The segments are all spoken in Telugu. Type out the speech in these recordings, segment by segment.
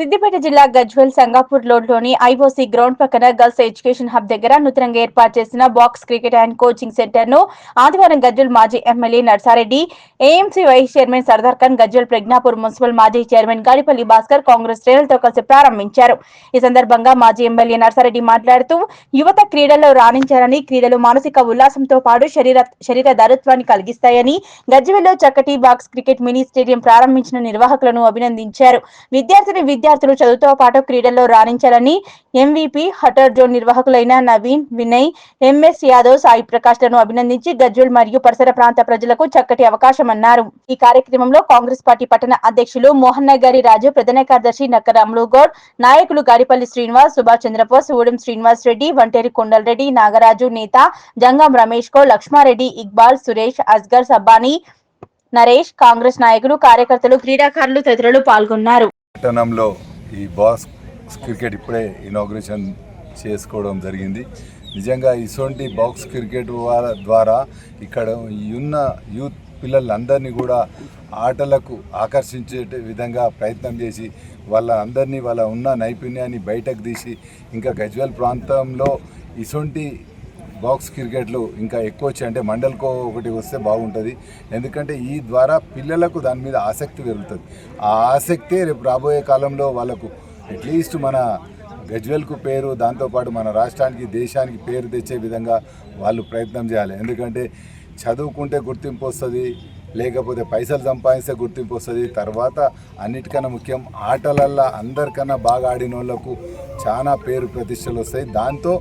సిద్దిపేట జిల్లా గజ్వెల్ సంగాపూర్లోని ఐఓసీ గ్రౌండ్ పక్కన గర్ల్స్ ఎడ్యుకేషన్ హబ్ దగ్గర నూతనంగా ఏర్పాటు చేసిన బాక్స్ క్రికెట్ అండ్ కోచింగ్ సెంటర్ను ఆదివారం గజ్వెల్ మాజీ MLA Narsareddy AMC vice chairman Sardar Khan Gajwel Prajnapur municipal మాజీ చైర్మన్ గాడిపల్లి భాస్కర్ కాంగ్రెస్ శ్రేణులతో కలిసి ప్రారంభించారు. ఈ సందర్భంగా మాజీ ఎమ్మెల్యే నర్సారెడ్డి మాట్లాడుతూ యువత క్రీడల్లో రాణించాలని క్రీడలు మానసిక ఉల్లాసంతో పాటు శరీర శరీర దారుత్వాన్ని కలిగిస్తాయని గజ్వెల్లో చక్కటి బాక్స్ క్రికెట్ మినీ స్టేడియం ప్రారంభించిన నిర్వాహకులను అభినందించారు. విద్యార్థిని విద్యార్థులు చదువుతో పాటు క్రీడల్లో రాణించాలని ఎంవీపీ హటర్ జోన్ నిర్వాహకులైన నవీన్ వినయ్ ఎంఎస్ యాదవ్ సాయి ప్రకాష్లను అభినందించి గజ్వల్ మరియు పరిసర ప్రాంత ప్రజలకు చక్కటి అవకాశం అన్నారు. ఈ కార్యక్రమంలో కాంగ్రెస్ పార్టీ పట్టణ అధ్యక్షులు మోహన్ నగారి రాజు ప్రధాన కార్యదర్శి నక్క రాములు గౌడ్ నాయకులు గాడిపల్లి శ్రీనివాస్ సుభాష్ చంద్రబోస్ ఊడెం శ్రీనివాస్ రెడ్డి వంటేరి కొండల్ రెడ్డి నాగరాజు నేత జంగం రమేష్ కో లక్ష్మారెడ్డి ఇక్బాల్ సురేష్ అస్గర్ సబ్బానీ నరేష్ కాంగ్రెస్ నాయకులు కార్యకర్తలు క్రీడాకారులు తదితరులు పాల్గొన్నారు. పట్టణంలో ఈ బాస్ క్రికెట్ ఇప్పుడే ఇనాగ్రేషన్ చేసుకోవడం జరిగింది. నిజంగా ఇటువంటి బాక్స్ క్రికెట్ ద్వారా ఇక్కడ ఈ ఉన్న యూత్ పిల్లలందరినీ కూడా ఆటలకు ఆకర్షించే విధంగా ప్రయత్నం చేసి వాళ్ళ అందరినీ వాళ్ళ ఉన్న నైపుణ్యాన్ని బయటకు తీసి ఇంకా గజ్వల్ ప్రాంతంలో ఇటువంటి బాక్స్ క్రికెట్లు ఇంకా ఎక్కువ వచ్చాయి. అంటే మండల్కో ఒకటి వస్తే బాగుంటుంది. ఎందుకంటే ఈ ద్వారా పిల్లలకు దాని మీద ఆసక్తి పెరుగుతుంది. ఆ ఆసక్తే రేపు రాబోయే కాలంలో వాళ్ళకు అట్లీస్ట్ మన గజ్వెల్కు పేరు దాంతోపాటు మన రాష్ట్రానికి దేశానికి పేరు తెచ్చే విధంగా వాళ్ళు ప్రయత్నం చేయాలి. ఎందుకంటే చదువుకుంటే గుర్తింపు వస్తుంది లేకపోతే పైసలు సంపాదిస్తే గుర్తింపు వస్తుంది. తర్వాత అన్నిటికన్నా ముఖ్యం ఆటలల్లో అందరికన్నా బాగా ఆడిన వాళ్ళకు చాలా పేరు ప్రతిష్టలు వస్తాయి. దాంతో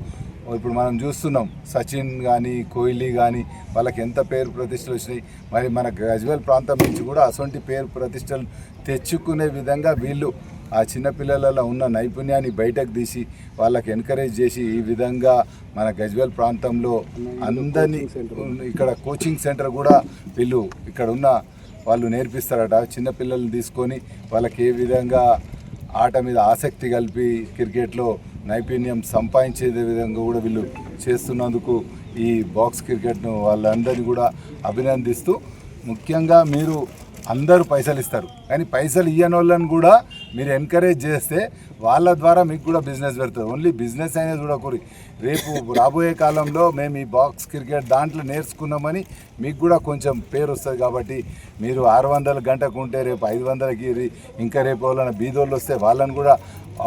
ఇప్పుడు మనం చూస్తున్నాం సచిన్ కానీ కోహ్లీ కానీ వాళ్ళకి ఎంత పేరు ప్రతిష్టలు వచ్చినాయి. మరి మన గజ్వేల్ ప్రాంతం నుంచి కూడా అటువంటి పేరు ప్రతిష్టలు తెచ్చుకునే విధంగా వీళ్ళు ఆ చిన్నపిల్లలలో ఉన్న నైపుణ్యాన్ని బయటకు తీసి వాళ్ళకి ఎంకరేజ్ చేసి ఈ విధంగా మన గజ్వేల్ ప్రాంతంలో అందరినీ ఇక్కడ కోచింగ్ సెంటర్ కూడా వీళ్ళు ఇక్కడ ఉన్న వాళ్ళు నేర్పిస్తారట. చిన్నపిల్లల్ని తీసుకొని వాళ్ళకి ఏ విధంగా ఆట మీద ఆసక్తి కలిపి క్రికెట్లో నైపుణ్యం సంపాదించే విధంగా కూడా వీళ్ళు చేస్తున్నందుకు ఈ బాక్స్ క్రికెట్ను వాళ్ళందరినీ కూడా అభినందిస్తూ ముఖ్యంగా మీరు అందరూ పైసలు ఇస్తారు. కానీ పైసలు ఇవ్వని వాళ్ళని కూడా మీరు ఎంకరేజ్ చేస్తే వాళ్ళ ద్వారా మీకు కూడా బిజినెస్ పెడుతుంది ఓన్లీ బిజినెస్ అనేది చూడకూరి. రేపు రాబోయే కాలంలో మేము ఈ బాక్స్ క్రికెట్ దాంట్లో నేర్చుకున్నామని మీకు కూడా కొంచెం పేరు వస్తుంది కాబట్టి మీరు ఆరు వందల గంటకు ఉంటే రేపు ఐదు వందలకి ఇంకా రేపు వాళ్ళని బీదోళ్ళు వస్తే వాళ్ళని కూడా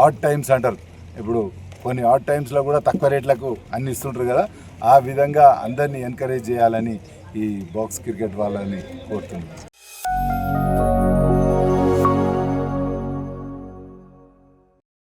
ఆడ్ టైమ్స్ అంటారు. ఇప్పుడు కొన్ని ఆర్ట్ టైమ్స్లో కూడా తక్కువ రేట్లకు అన్ని ఇస్తుంటారు కదా ఆ విధంగా అందరినీ ఎంకరేజ్ చేయాలని ఈ బాక్స్ క్రికెట్ వాళ్ళని కోరుతున్నాను